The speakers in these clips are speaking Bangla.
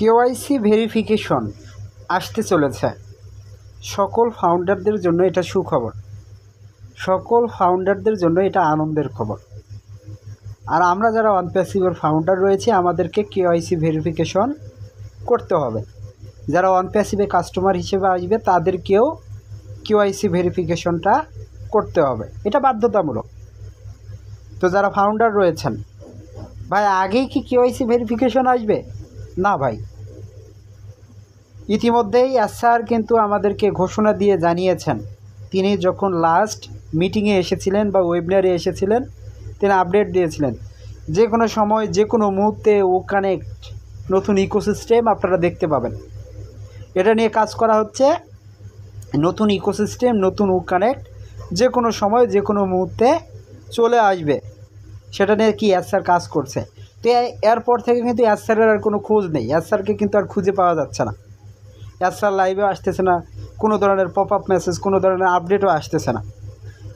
কেওয়াইসি ভেরিফিকেশন আসতে চলেছে। সকল ফাউন্ডারদের জন্য এটা সুখবর। সকল ফাউন্ডারদের জন্য এটা আনন্দের খবর। আর আমরা যারা অনপ্যাসিভের ফাউন্ডার রয়েছে, আমাদেরকে কেওয়াইসি ভেরিফিকেশন করতে হবে। যারা অনপ্যাসিভে কাস্টমার হিসেবে আসবে, তাদেরকেও কেওয়াইসি ভেরিফিকেশনটা করতে হবে। এটা বাধ্যতামূলক। তো যারা ফাউন্ডার রয়েছেন, ভাই, আগেই কি কেওয়াইসি ভেরিফিকেশন আসবে? না ভাই। ইতিমধ্যেই এসআর কিন্তু আমাদেরকে ঘোষণা দিয়ে জানিয়েছেন। তিনি যখন লাস্ট মিটিংয়ে এসেছিলেন বা ওয়েবিনারে এসেছিলেন, তিনি আপডেট দিয়েছিলেন। যে কোনো সময়, যে কোনো মুহূর্তে ও কানেক্ট নতুন ইকোসিস্টেম আপনারা দেখতে পাবেন। এটা নিয়ে কাজ করা হচ্ছে, নতুন ইকোসিস্টেম নতুন ও কানেক্ট যে কোনো সময়, যে কোনো মুহূর্তে চলে আসবে। সেটা নিয়ে কি এসআর কাজ করছে? তো এরপর থেকে কিন্তু এসআরের আর কোনো খোঁজ নেই। এসআরকে কিন্তু আর খুঁজে পাওয়া যাচ্ছে না। এসআর লাইভেও আসতেছে না, কোনো ধরনের পপ আপ মেসেজ কোনো ধরনের আপডেটও আসতেছে না।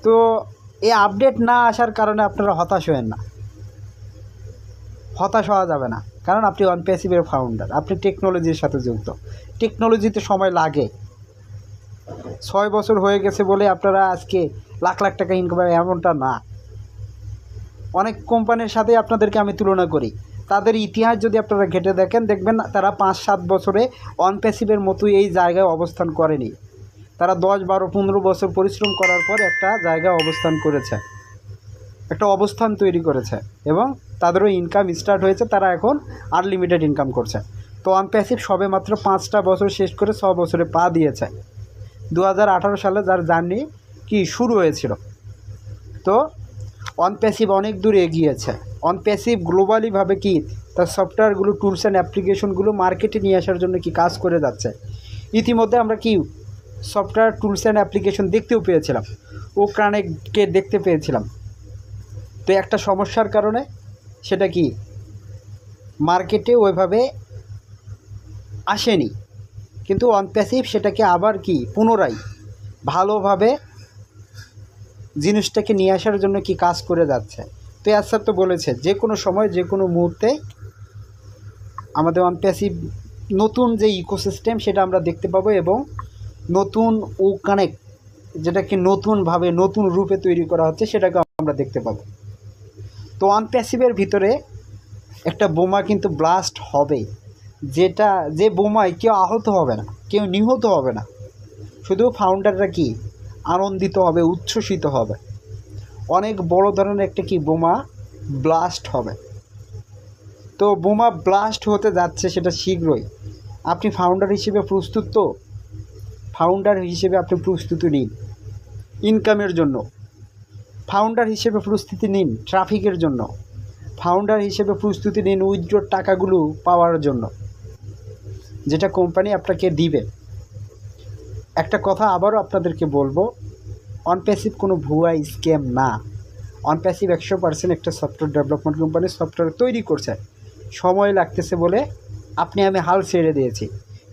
তো এই আপডেট না আসার কারণে আপনারা হতাশ হবেন না। হতাশ হওয়া যাবে না। কারণ আপনি অনপ্যাসিভের ফাউন্ডার আপনি টেকনোলজির সাথে যুক্ত। টেকনোলজিতে সময় লাগে। ছয় বছর হয়ে গেছে বলে আপনারা আজকে লাখ লাখ টাকা ইনকাম এমনটা না অনেক কোম্পানির সাথে আপনাদেরকে আমি তুলনা করি। তাদের ইতিহাস যদি আপনারা ঘেটে দেখেন, দেখবেন তারা পাঁচ সাত বছরে অনপ্যাসিভের মতোই এই জায়গায় অবস্থান করেনি। তারা দশ, বারো, পনেরো বছর পরিশ্রম করার পর একটা জায়গায় অবস্থান করেছে। একটা অবস্থান তৈরি করেছে এবং তাদেরও ইনকাম স্টার্ট হয়েছে, তারা এখন আনলিমিটেড ইনকাম করছে। তো অনপ্যাসিভ সবে মাত্র পাঁচটা বছর শেষ করে ছ বছরে পা দিয়েছে। দু হাজার আঠারো সালে যার জার্নি কি শুরু হয়েছিল। তো অনপ্যাসিভ অনেক দূর এগিয়েছে। অনপ্যাসিভ গ্লোবালিভাবে কি, তার সফটওয়্যারগুলো টুলস অ্যান্ড অ্যাপ্লিকেশনগুলো মার্কেটে নিয়ে আসার জন্য কি কাজ করে যাচ্ছে। ইতিমধ্যে আমরা কি সফটওয়্যার টুলস অ্যান্ড অ্যাপ্লিকেশন দেখতেও পেয়েছিলাম। ও কানেক্টকে দেখতে পেয়েছিলাম। তো একটা সমস্যার কারণে সেটা কি মার্কেটে ওইভাবে আসেনি। কিন্তু অনপ্যাসিভ সেটাকে আবার কি, পুনরায় ভালোভাবে জিনিসটাকে নিয়ে আসার জন্য কি কাজ করে যাচ্ছে? তো স্যার তো বলেছে, যে কোনো সময়, যে কোনো মুহূর্তে আমাদের অনপ্যাসিভ নতুন যে ইকোসিস্টেম সেটা আমরা দেখতে পাবো এবং নতুন ও কানেক্ট যেটাকে নতুনভাবে, নতুন রূপে তৈরি করা হচ্ছে সেটাকে আমরা দেখতে পাবো। তো অনপ্যাসিভের ভিতরে একটা বোমা কিন্তু ব্লাস্ট হবে। যেটা, যে বোমায় কেউ আহত হবে না, কেউ নিহত হবে না। শুধু ফাউন্ডাররা কি আনন্দিত হবে, উচ্ছ্বসিত হবে। অনেক বড় ধরনের একটা কি বোমা ব্লাস্ট হবে। তো বোমা ব্লাস্ট হতে যাচ্ছে সেটা শীঘ্রই। আপনি ফাউন্ডার হিসেবে প্রস্তুত তো? ফাউন্ডার হিসেবে আপনি প্রস্তুতি নিন। ইনকামের জন্য। ফাউন্ডার হিসেবে প্রস্তুতি নিন ট্রাফিকের জন্য। ফাউন্ডার হিসেবে প্রস্তুতি নিন উইথড্রোর টাকাগুলো পাওয়ার জন্য। যেটা কোম্পানি আপনাকে দিবে। একটা কথা আবারও আপনাদেরকে বলব অনপ্যাসিভ কোনো ভুয়া স্ক্যাম না। অনপ্যাসিভ একশো পার্সেন্ট একটা সফটওয়্যার ডেভেলপমেন্ট কোম্পানি সফটওয়্যার তৈরি করছে। সময় লাগতেছে বলে আপনি আমি হাল ছেড়ে দিয়েছি।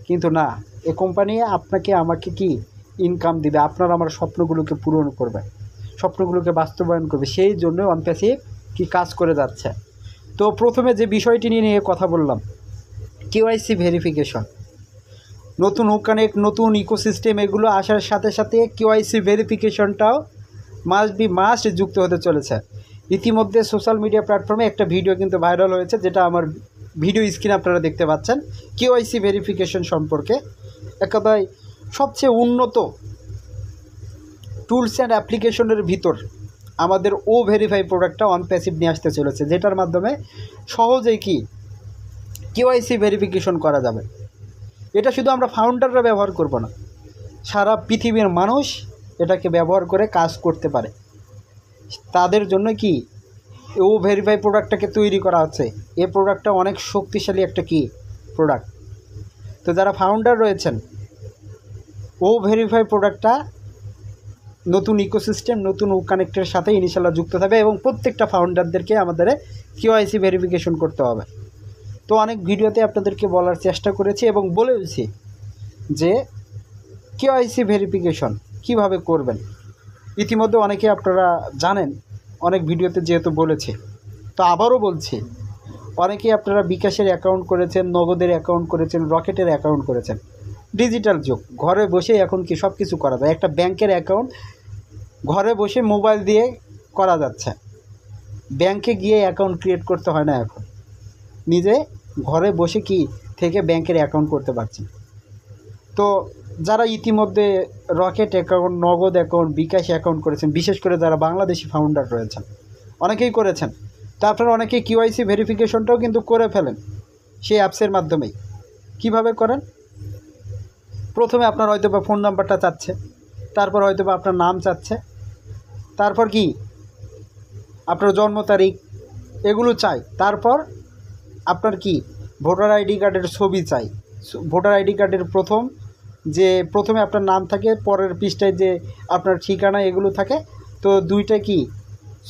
কিন্তু না, এ কোম্পানি আপনাকে আমাকে কি ইনকাম দিবে? আপনার আমার স্বপ্নগুলোকে পূরণ করবে, স্বপ্নগুলোকে বাস্তবায়ন করবে। সেই জন্য অনপ্যাসিভ কি কাজ করে যাচ্ছে? তো প্রথমে যে বিষয়টি নিয়ে কথা বললাম কেওয়াইসি ভেরিফিকেশন নতুন কানেক্ট নতুন ইকোসিস্টেম এগুলো আসার সাথে সাথে কেওয়াইসি ভেরিফিকেশনটাও মাস্ট বি মাস্ট যুক্ত হতে চলেছে। ইতিমধ্যে সোশ্যাল মিডিয়া প্ল্যাটফর্মে একটা ভিডিও কিন্তু ভাইরাল হয়েছে, যেটা আমার ভিডিও স্ক্রিন আপনারা দেখতে পাচ্ছেন। কেওয়াইসি ভেরিফিকেশন সম্পর্কে। এক কথায় সবচেয়ে উন্নত টুলস অ্যান্ড অ্যাপ্লিকেশনের ভিতর আমাদের ও ভেরিফাই প্রোডাক্টটা অন প্যাসিভ নিয়ে আসতে চলেছে, যেটার মাধ্যমে সহজেই কি? কেওয়াইসি ভেরিফিকেশন করা যাবে। এটা শুধু আমরা ফাউন্ডাররা ব্যবহার করব না। সারা পৃথিবীর মানুষ এটাকে ব্যবহার করে কাজ করতে পারে। তাদের জন্য কি? ও ভেরিফাই প্রোডাক্টটাকে তৈরি করা হচ্ছে এ প্রোডাক্টটা অনেক শক্তিশালী একটা কি? প্রোডাক্ট তো যারা ফাউন্ডার রয়েছেন, ও ভেরিফাই প্রোডাক্টটা নতুন ইকোসিস্টেম নতুন ও কানেক্টের সাথে ইনিশাল্লাহ যুক্ত থাকবে এবং প্রত্যেকটা ফাউন্ডারদেরকে আমাদের কিওআইসি ভেরিফিকেশন করতে হবে। তো অনেক ভিডিওতে আপনাদেরকে বলার চেষ্টা করেছি এবং বলেওছি যে কেওআইসি ভেরিফিকেশন কীভাবে করবেন। ইতিমধ্যে অনেকে আপনারা জানেন, অনেক ভিডিওতে যেহেতু বলেছি। তো আবারও বলছি অনেকেই আপনারা বিকাশের অ্যাকাউন্ট করেছেন, নগদের অ্যাকাউন্ট করেছেন, রকেটের অ্যাকাউন্ট করেছেন। ডিজিটাল যুগ, ঘরে বসে এখন কি সব কিছু করা যায়? একটা ব্যাংকের অ্যাকাউন্ট ঘরে বসে মোবাইল দিয়ে করা যাচ্ছে। ব্যাংকে গিয়ে অ্যাকাউন্ট ক্রিয়েট করতে হয় না এখন। নিজে ঘরে বসে কি থেকে ব্যাংকের অ্যাকাউন্ট করতে পারছেন তো যারা ইতিমধ্যে Rocket account Nagad account bKash account করেছেন, বিশেষ করে যারা বাংলাদেশি ফাউন্ডার রয়েছেন, অনেকেই করেছেন। তো আপনারা অনেকেই কিউআইসি ভেরিফিকেশনটাও কিন্তু করে ফেলেন সেই অ্যাপসের মাধ্যমেই। কীভাবে করেন? প্রথমে আপনার হয়তো বা ফোন নাম্বারটা চাচ্ছে, তারপর হয়তো বা আপনার নাম চাচ্ছে, তারপর কি? আপনার জন্ম তারিখ, এগুলো চাই, তারপর আপনার কি ভোটার আইডি কার্ডের ছবি চাই? ভোটার আইডি কার্ডের প্রথম যে প্রথমে আপনার নাম থাকে, পরের পৃষ্ঠায় যে আপনার ঠিকানা এগুলো থাকে, তো দুইটা কি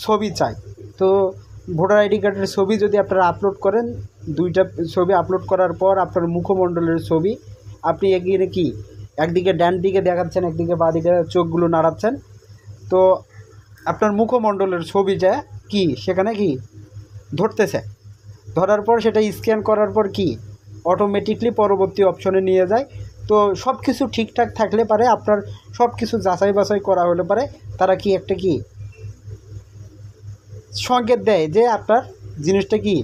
ছবি চাই? তো ভোটার আইডি কার্ডের ছবি যদি আপনারা আপলোড করেন, দুইটা ছবি আপলোড করার পর আপনার মুখমণ্ডলের ছবি, আপনি এগিয়ে কি একদিকে ডান দিকে দেখাচ্ছেন, একদিকে বাঁ দিকে চোখগুলো নাড়াচ্ছেন, তো আপনার মুখমণ্ডলের ছবিটা কি? সেখানে কি ধরতেছে? ধরার পর সেটা স্ক্যান করার পর কি? অটোমেটিকলি পরবর্তী অপশনে নিয়ে যায়। তো সব কিছু ঠিকঠাক থাকলে পারে, আপনার সব কিছু যাচাই বাছাই করা হলে পারে। তারা কি একটা কি? সংকেত দেয় যে আপনার জিনিসটা কি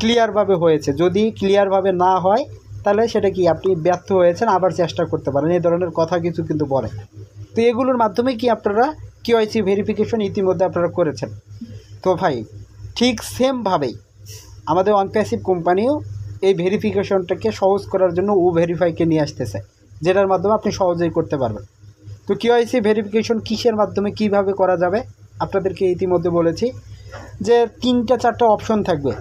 ক্লিয়ারভাবে হয়েছে। যদি ক্লিয়ারভাবে না হয়, তাহলে সেটা কি আপনি ব্যর্থ হয়েছেন, আবার চেষ্টা করতে পারেন। এই ধরনের কথা কিছু কিন্তু বলে। তো এগুলোর মাধ্যমে কি আপনারা কিউআইসি ভেরিফিকেশন ইতিমধ্যে আপনারা করেছেন। তো ভাই, ঠিক সেমভাবেই আমাদের অনপ্যাসিভ কোম্পানিও এই ভেরিফিকেশনটাকে সহজ করার জন্য ও ভেরিফাইকে নিয়ে আসতেছে, যেটার মাধ্যমে আপনি সহজেই করতে পারবেন। তো কিউআইসি ভেরিফিকেশন কিসের মাধ্যমে কীভাবে করা যাবে? আপনাদেরকে ইতিমধ্যে বলেছি যে তিনটা চারটা অপশন থাকবে।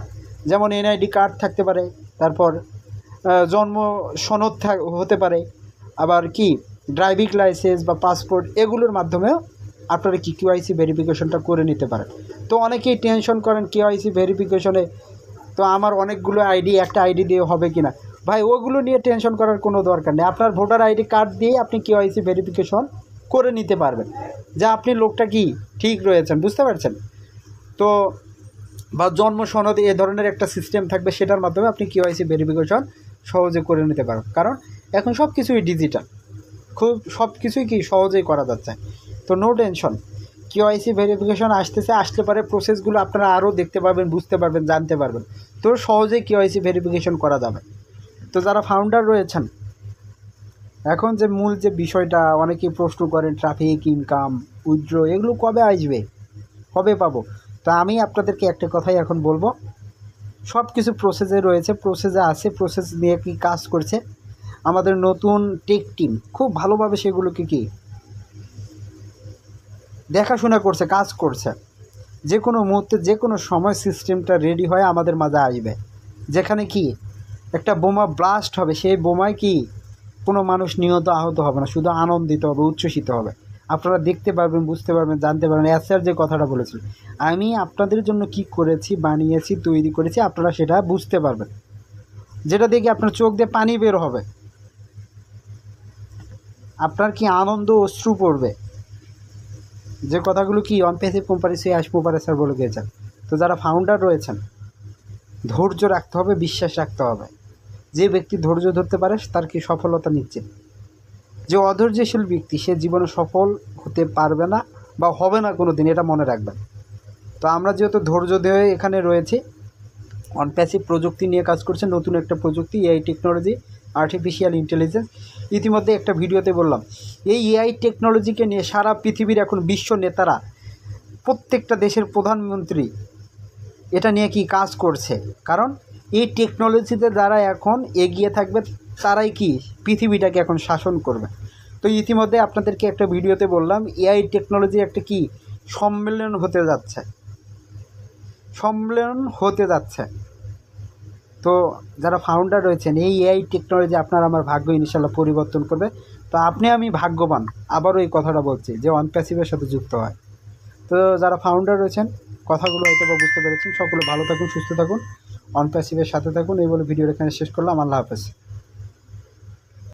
যেমন এনআইডি কার্ড থাকতে পারে, তারপর জন্ম সনদ হতে পারে, আবার কি ড্রাইভিং লাইসেন্স বা পাসপোর্ট এগুলোর মাধ্যমেও আপনারা কি কিউআইসি ভেরিফিকেশনটা করে নিতে পারেন। তো অনেকেই টেনশন করেন কিউআইসি ভেরিফিকেশনে তো আমার অনেকগুলো আইডি, একটা আইডি দিয়ে হবে কি না ভাই, ওগুলো নিয়ে টেনশন করার কোনো দরকার নেই। আপনার ভোটার আইডি কার্ড দিয়ে আপনি কিউআইসি ভেরিফিকেশন করে নিতে পারবেন। যা আপনি লোকটা কি? ঠিক রয়েছেন, বুঝতে পারছেন? তো, বা জন্ম সনদ, এ ধরনের একটা সিস্টেম থাকবে, সেটার মাধ্যমে আপনি কিউআইসি ভেরিফিকেশন সহজে করে নিতে পারেন কারণ এখন সব কিছুই ডিজিটাল খুব সব কিছুই কি সহজেই করা যাচ্ছে? তো নো টেনশন কিউআইসি ভেরিফিকেশন আসতেছে আসতে পারে প্রসেসগুলো আপনারা আরও দেখতে পারবেন, বুঝতে পারবেন, জানতে পারবেন। তো সহজেই কিউআইসি ভেরিফিকেশন করা যাবে। তো যারা ফাউন্ডার রয়েছেন, এখন যে মূল যে বিষয়টা, অনেকেই প্রশ্ন করেন ট্রাফিক ইনকাম উইথড্র এগুলো কবে আসবে? কবে পাবো? তা আমি আপনাদেরকে একটা কথাই এখন বলব। সব কিছু প্রসেসে রয়েছে প্রসেসে আছে প্রসেস নিয়ে কি কাজ করছে? আমাদের নতুন টেক টিম খুব ভালোভাবে সেগুলোকে কি দেখাশোনা করছে, কাজ করছে। যে কোনো মুহূর্তে যে কোনো সময় সিস্টেমটা রেডি হয়ে আমাদের মাঝে আসবে। যেখানে কি একটা বোমা ব্লাস্ট হবে, সেই বোমায় কি কোনো মানুষ নিহত, আহত হবে না, শুধু আনন্দিত হবে, উচ্ছ্বসিত হবে। আপনারা দেখতে পারবেন, বুঝতে পারবেন, জানতে পারবেন। অ্যাসার যে কথাটা বলেছিল আমি আপনাদের জন্য কি করেছি, বানিয়েছি, তৈরি করেছি, আপনারা সেটা বুঝতে পারবেন। যেটা দেখে আপনার চোখ দিয়ে পানি বের হবে। আপনার কি আনন্দ অশ্রু পড়বে? যে কথাগুলো কি অনপেসিভ কোম্পানি সে আসপোপারে স্যার বলে গিয়েছেন তো যারা ফাউন্ডার রয়েছেন, ধৈর্য রাখতে হবে, বিশ্বাস রাখতে হবে। যে ব্যক্তি ধৈর্য ধরতে পারে, তার কি সফলতা নিচ্ছে যে অধৈর্যশীল ব্যক্তি, সে জীবনে সফল হতে পারবে না বা হবে না কোনো দিন এটা মনে রাখবেন। তো আমরা যেহেতু ধৈর্য দিয়ে এখানে রয়েছি অনপ্যাসিভ প্রযুক্তি নিয়ে কাজ করছে, নতুন একটা প্রযুক্তি এআই টেকনোলজি আর্টিফিশিয়াল ইন্টেলিজেন্স ইতিমধ্যে একটা ভিডিওতে বললাম, এই এআই টেকনোলজিকে নিয়ে সারা পৃথিবীর এখন বিশ্ব নেতারা, প্রত্যেকটা দেশের প্রধানমন্ত্রী এটা নিয়ে কি কাজ করছে? কারণ এই টেকনোলজিতে যারা এখন এগিয়ে থাকবে, তারাই কি পৃথিবীটাকে এখন শাসন করবে? তো ইতিমধ্যে আপনাদেরকে একটা ভিডিওতে বললাম এআই টেকনোলজি একটা কি সম্মেলন হতে যাচ্ছে। সম্মেলন হতে যাচ্ছে। তো যারা ফাউন্ডার রয়েছেন, এই এআই টেকনোলজি আপনার আমার ভাগ্য ইনশাল্লাহ পরিবর্তন করবে। তো আপনি আমি ভাগ্যবান, আবারও এই কথাটা বলছি যে অনপ্যাসিভের সাথে যুক্ত হয়। তো যারা ফাউন্ডার রয়েছেন, কথাগুলো হয়তো বা বুঝতে পেরেছেন। সকলে ভালো থাকুন, সুস্থ থাকুন অনপ্যাসিভের সাথে থাকুন। এই বলে ভিডিওটা এখানে শেষ করলাম। আল্লাহ হাফেজ।